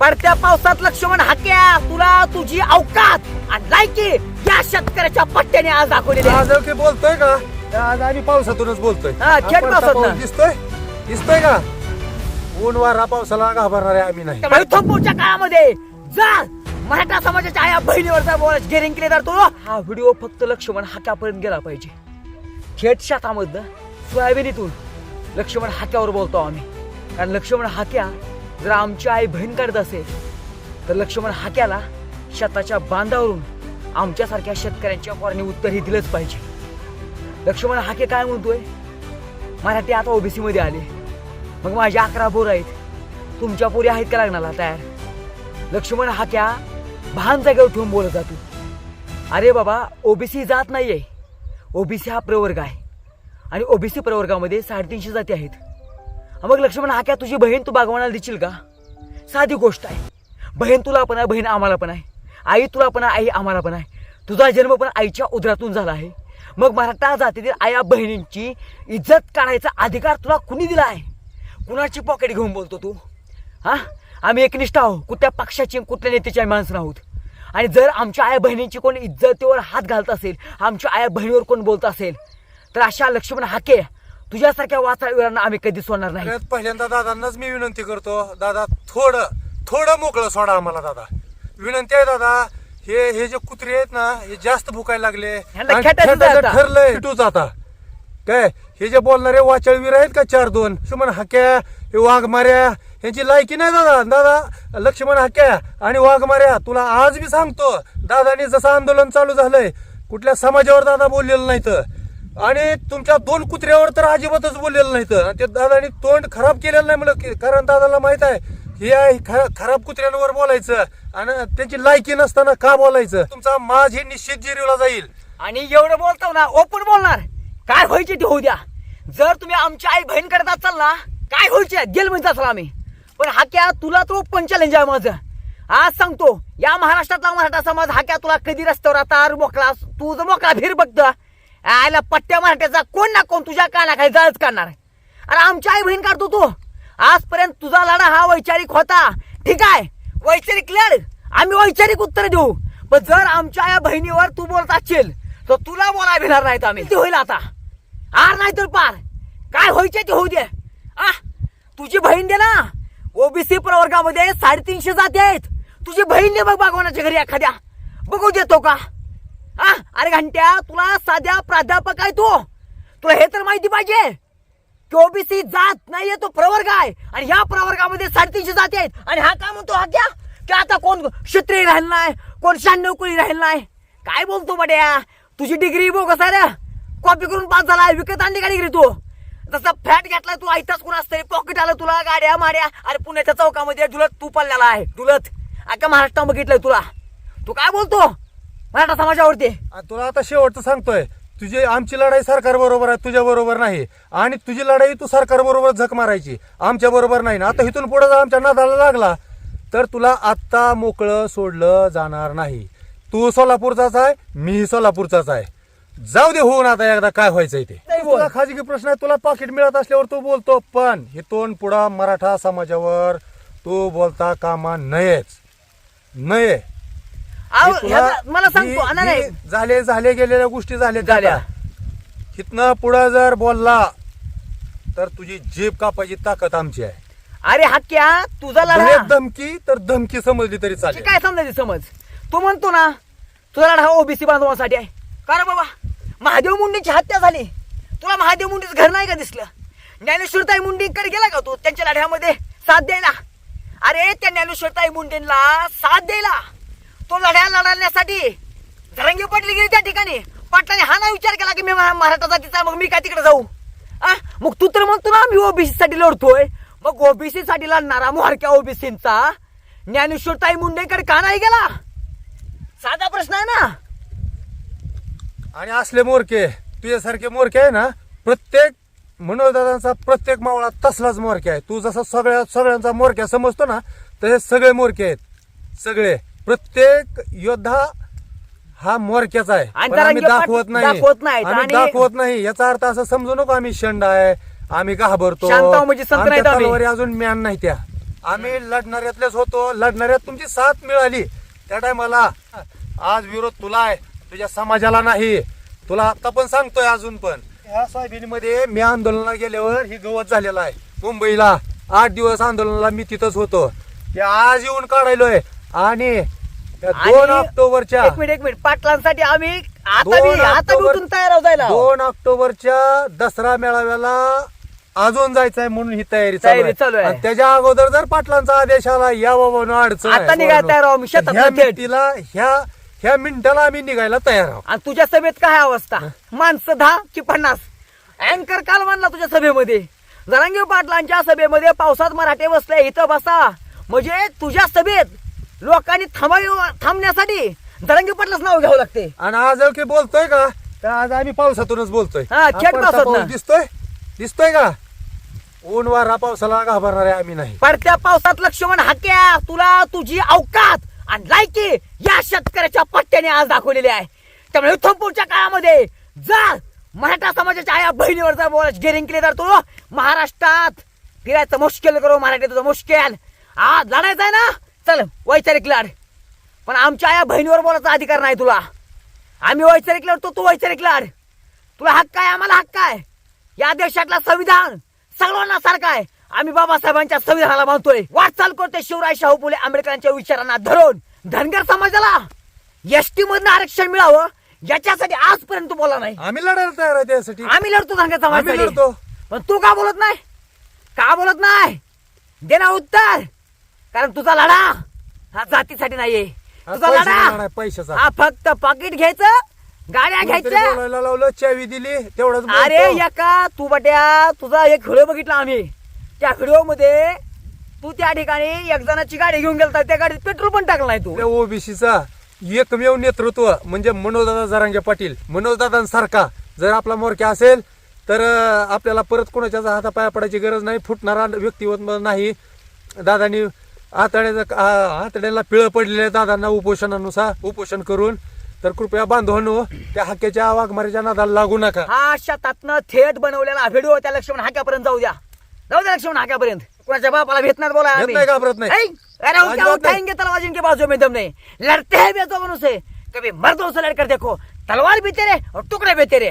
पडत्या पावसात लक्ष्मण हाक्या तुला तुझी अवकात. आणि लायकी या शेतकऱ्याच्या पट्ट्याने आज दाखवलेली आहे. आज बोलतोय का? आज आम्ही पावसातूनच बोलतोय. हा, थेट आपण पावसातनं. पाऊस दिसतोय? दिसतोय का? ऊन वारा पावसाला घाबरणार आहे आम्ही नाही. त्यामुळे थोपूरच्या काळामध्ये जर मराठा समाजाच्या आया बहिणीवरचा बोल गेरिंग केले तर तो हा व्हिडिओ फक्त लक्ष्मण हाक्यापर्यंत गेला पाहिजे. थेट शेतामधनं सोयाबीनीतून लक्ष्मण हाक्यावर बोलतो आम्ही. कारण लक्ष्मण हाक्या जर आमची आई बहीण काढत असेल तर लक्ष्मण हाक्याला शेताच्या बांधावरून आमच्यासारख्या शेतकऱ्यांच्या पोरांनी उत्तर हे दिलंच पाहिजे. लक्ष्मण हाके काय म्हणतोय? मराठी आता ओबीसी मध्ये आले. मग माझे अकरा बोर आहेत. तुमच्या पोरी आहेत का लग्नाला तयार? लक्ष्मण हाक्या भान जागेवर ठेवून बोलत जातो. अरे बाबा ओबीसी जात नाहीये. ओबीसी हा प्रवर्ग आहे. आणि ओबीसी प्रवर्गामध्ये साडेतीनशे जाती आहेत. मग लक्ष्मण हाक्या तुझी बहीण तू बागवानाला देशील का? साधी गोष्ट आहे. बहीण तुला पण आहे बहीण आम्हाला पण आहे. आई तुला पण आहे आई आम्हाला पण आहे. तुझा जन्म पण आईच्या उदरातून झाला आहे. मग मराठा जातीतील आया बहिणींची इज्जत काढायचा अधिकार तुला कुणी दिला आहे? कुणाची पॉकेट घेऊन बोलतो तू? हा? आम्ही एकनिष्ठ आहोत. कुठल्या पक्षाची कुठल्या नेत्याची आम्ही माणसं आहोत आणि जर आमच्या आया बहिणींची कोण इज्जतीवर हात घालत असेल आमच्या आया बहिणीवर कोण बोलत असेल तर अशा लक्ष्मण हाके तुझ्यासारख्या वाचाळीवरांना आम्ही कधी सोडणार नाही. सगळ्यात पहिल्यांदा दादांनाच मी विनंती करतो. दादा थोडं थोडं मोकळं सोडा आम्हाला दादा. विनंती आहे दादा हे हे जे कुत्रे आहेत ना हे जास्त भुकायला लागले. ह्यांना आणि खेटायचं खेटायचं आता. ठरलंय तूच आता काय हे जे बोलणारे वाचाळवीर आहेत का चार दोन? लक्ष्मण हाक्या हे वाघमाऱ्या यांची लायकी नाही दादा. दादा लक्ष्मण हाक्या आणि वाघमाऱ्या तुला आज मी सांगतो दादानी जसं आंदोलन चालू झालंय कुठल्या समाजावर दादा बोललेलं नाही तर आणि तुमच्या दोन कुत्र्यावर तर अजिबातच बोललेलं नाही तर. ते दादानी तोंड खराब केलेलं नाही म्हणलं की- कारण दादाला माहीत आहे हे आहे खराब कुत्र्यांवर बोलायचं आणि त्यांची लायकी नसताना का बोलायचं? तुमचा माझ हे निश्चित जिरीला जाईल. आणि एवढं बोलतो ना ओपन बोलणार. काय व्हायचे ते होऊ द्या. जर तुम्ही आमची आई बहीण करत असाल ना काय व्हायचे? गेल म्हणत असाल आम्ही. पण हाक्या तुला तो ओपन चॅलेंज आहे माझं. आज सांगतो या महाराष्ट्रातला मराठा समाज हाक्या तुला कधी रस्त्यावर आता मोकळा तू जर मोकळा फिर बघतं आयला पट्ट्या मराठ्याचा कोण ना कोण तुझ्या कानाखाली जाळच काढणार अरे आमची आई बहीण काढतो तू. आजपर्यंत तुझा लढा हा वैचारिक होता. ठीक आहे? वैचारिक लढ. आम्ही वैचारिक उत्तर देऊ. पण जर आमच्या या बहिणीवर तू बोलत असशील तर तुला बोलायला नाही नाहीत आम्ही. ते होईल आता? आर नाही तर पार. काय व्हायचे ते होऊ दे. आ? तुझी बहीण दे ना. ओबीसी प्रवर्गामध्ये साडेतीनशे जाती आहेत. तुझी बहीण दे बघ बागवानाच्या घरी एखाद्या. बघू देतो का? हा अरे घंट्या तुला साध्या प्राध्यापक आहे तू. तुला हे तर माहिती पाहिजे. की ओबीसी जात नाहीये तो प्रवर्ग आहे. आणि ह्या प्रवर्गामध्ये साडेतीनशे जाती आहेत. आणि हा काय म्हणतो हा क्या? की आता कोण क्षत्रिय राहिला नाही? कोण शहाण्णव कुळी राहील नाही? काय बोलतो बड्या? तुझी डिग्री बोगस आहे रे. कॉपी करून पास झाला विकत आणली का डिग्री तू? जसा फॅट घातलाय तू ऐताच कोण असतंय पॉकेट आलं तुला गाड्या माड्या. अरे पुण्याच्या चौकामध्ये डुलत तू पडलेला आहे डुलत अख्या महाराष्ट्रात बघितलंय तुला. तू काय बोलतो? मराठा समाजावरती. आणि तुला आता शेवटचं सांगतोय. तुझी आमची लढाई सरकार बरोबर आहे तुझ्या बरोबर नाही. आणि तुझी लढाई तू सरकार बरोबर झक मारायची. आमच्या बरोबर नाही. ना आता इथून पुढे जर आमच्या नादाला लागला तर तुला आत्ता मोकळं सोडलं जाणार नाही. तू सोलापूरचाच आहे मी सोलापूरचाच आहे. जाऊ दे होऊन आता एकदा काय व्हायचंय ते. नाही बोल. तुला खाजगी प्रश्न आहे तुला पाकिट मिळत असल्यावर तू बोलतो पण इथून पुढं मराठा समाजावर तू बोलता कामा नयेच. नये. हे तुला- मला सांगतो ही- ही नाही. झाले झाले गेलेल्या गोष्टी झाल्या झाल्या. इथनं पुढं जर बोलला तर तुझी जीभ कापायची ताकद आमची आहे. अरे हक्क्या तुझा भले लढा धमकी तर धमकी समजली तरी चालेल. काय समजायची समज? तू म्हणतो ना तुझा लढा ओबीसी बांधवांसाठी आहे. का रे बाबा? महादेव मुंडेची हत्या झाली. तुला महादेव मुंडेच घर नाही का दिसलं? ज्ञानेश्वरताई मुंडेकडे गेला का तू? त्यांच्या लढ्यामध्ये साथ द्यायला. अरे त्या ज्ञानेश्वरताई मुंडेंना साथ द्यायला. तो लढ्या लढण्यासाठी रंगी पडली गेली त्या ठिकाणी. पाटलाने हा ना विचार केला की मी महाराष्ट्र जातीचा मग मी काय तिकडे जाऊ? आ? मग तू तर म्हणतो ना मी ओबीसी साठी लढतोय. मग ओबीसी साठी लढणारा मोहरक्या ओबीसींचा ज्ञानेश्वरताई मुंडेकडे का नाही गेला? साधा प्रश्न आहे ना? आणि असले मोरके तुझ्यासारखे मोरके आहे ना प्रत्येक मनोजदादांचा प्रत्येक मावळा तसलाच मोरके आहे. तू जसा सगळ्या सगळ्यांचा मोरक्या समजतो ना तसे सगळे मोरके आहेत. सगळे. प्रत्येक योद्धा हा मोरक्याचा आहे. आणि पण आम्ही तरंगे पाट- दाखवत नाही. दाखवत नाहीत. आम्ही आणि- दाखवत नाही. याचा अर्थ असं समजू नको आम्ही शंड आहे आम्ही घाबरतो? शांत आहो म्हणजे संत आमच्या नाहीत आम्ही. तलवारी अजून म्यान नाही त्या. आम्ही लढणाऱ्यातलेच होतो. लढणाऱ्यात तुमची साथ मिळाली. त्या टायमाला आज विरोध तुला आहे. तुझ्या समाजाला नाही. तुला आता पण सांगतोय अजून पण. ह्या सोयाबीनमध्ये मी आंदोलनाला गेल्यावर ही गवत झालेला आहे. मुंबईला आठ दिवस आंदोलनाला मी तिथंच होतो. ते आज येऊन काढायलोय. आणि दोन आणि- ऑक्टोबरच्या एक मिनिट एक मिनिट. पाटलांसाठी आम्ही आता दोन बी आता बी ऑक्टोबर- उठून तयार आहोत जायला? दोन ऑक्टोबरच्या दसरा मेळाव्याला अजून जायचंय म्हणून ही तयारी चालू तयारी चालू आहे. आणि त्याच्या अगोदर जर पाटलांचा आदेश आला या बाबा अडचण आहे, आता निघायला. तयार आहो, मी शेतात ह्या थेट. मिनिटीला ह्या ह्या मिनिटाला आम्ही निघायला तयार आहोत. आणि तुझ्या सभेत काय अवस्था? माणसं दहा की पन्नास? अँकर काल म्हणला तुझ्या सभेमध्ये जरांगी पाटलांच्या सभेमध्ये पावसात मराठे बसले इथं बसा. म्हणजे तुझ्या सभेत लोकांनी थांबावी थांबण्यासाठी जरांगी पाटलाच नाव घ्यावं लागते. आणि आज की बोलतोय का? तर आज आम्ही पावसातूनच बोलतोय. हा, थेट आपण पावसातनं. पाऊस दिसतोय? दिसतोय का? ऊन वारा पावसाला घाबरणार आहे आम्ही नाही. पडत्या पावसात लक्ष्मण हाक्या तुला तुझी अवकात आणि लायकी या शेतकऱ्याच्या पट्ट्याने आज दाखवलेली आहे. त्यामुळे इथून पुढच्या काळामध्ये जर मराठा समाजाच्या आया बहिणीवर जर बोलायची गेरिंग केली तर तू महाराष्ट्रात फिरायचं मुश्किल करू मराठी तुझं मुश्किल. आज लढायचं आहे ना? चल वैचारिक लढ. पण आमच्या आया बहिणीवर बोलायचा अधिकार नाही तुला. आम्ही वैचारिक लढतो तू वैचारिक लढ. तुला हक्क आहे आम्हाला हक्क आहे. या देशातला संविधान सर्वांना सारखा आहे. आम्ही बाबासाहेबांच्या संविधानाला मानतोय. वाटचाल करतोय शिवराय शाहू फुले आंबेडकरांच्या विचारांना धरून. धनगर समाजाला एसटी मधनं आरक्षण मिळावं याच्यासाठी आजपर्यंत तू बोला नाही. आम्ही लढायला तयार आहे त्यासाठी. आम्ही लढतो धनगर आम्ही समाजासाठी. लढतो. पण तू का बोलत नाही? का बोलत नाही? दे ना उत्तर. कारण तुझा लढा हा जातीसाठी नाहीये. हा तुझा पैशाचा लढा लढा आहे, पैशाचा. हा फक्त पाकिट घ्यायचं गाड्या कोणीतरी घ्यायच्या. बोलायला लावलं चावी दिली तेवढंच अरे बोलतो. एका तू बट्या तुझा एक व्हिडिओ बघितला आम्ही. त्या व्हिडिओमध्ये तू त्या ठिकाणी एक जणाची गाडी घेऊन गेलता त्या गाडीत पेट्रोल पण टाकलं नाही तू. आपल्या ओबीसीचा एकमेव नेतृत्व म्हणजे मनोजदादा जरांगे पाटील. मनोजदादांसारखा जर आपला मोरक्या असेल तर अं, आपल्याला परत कोणाच्याच हातापाया पडायची गरज नाही फुटणारा व्यक्तिवत नाही. दादानी आतड्याचं आतड्याला पिळं पडलेल्या दादांना उपोषणानुसार उपोषण करून तर कृपया बांधवांनो त्या हक्याच्या वाघमारीच्या नादाला लागू नका हा शेतातनं थेट बनवलेला व्हिडिओ त्या लक्ष्मण हाक्यापर्यंत जाऊ द्या जाऊ द्या लक्ष्मण हाक्यापर्यंत कुणाच्या बापाला भेटणार बोला भेट आम्ही. नाही, घाबरत नाही. ऐ, अरे उनके अजिबात नाही. उठाएंगे तलवार जिनके बाजू में दम नहीं लड़ते हैं बेजोबनों से कभी मर्दों से लड़कर देखो तलवार भी तेरे और टुकड़े भी तेरे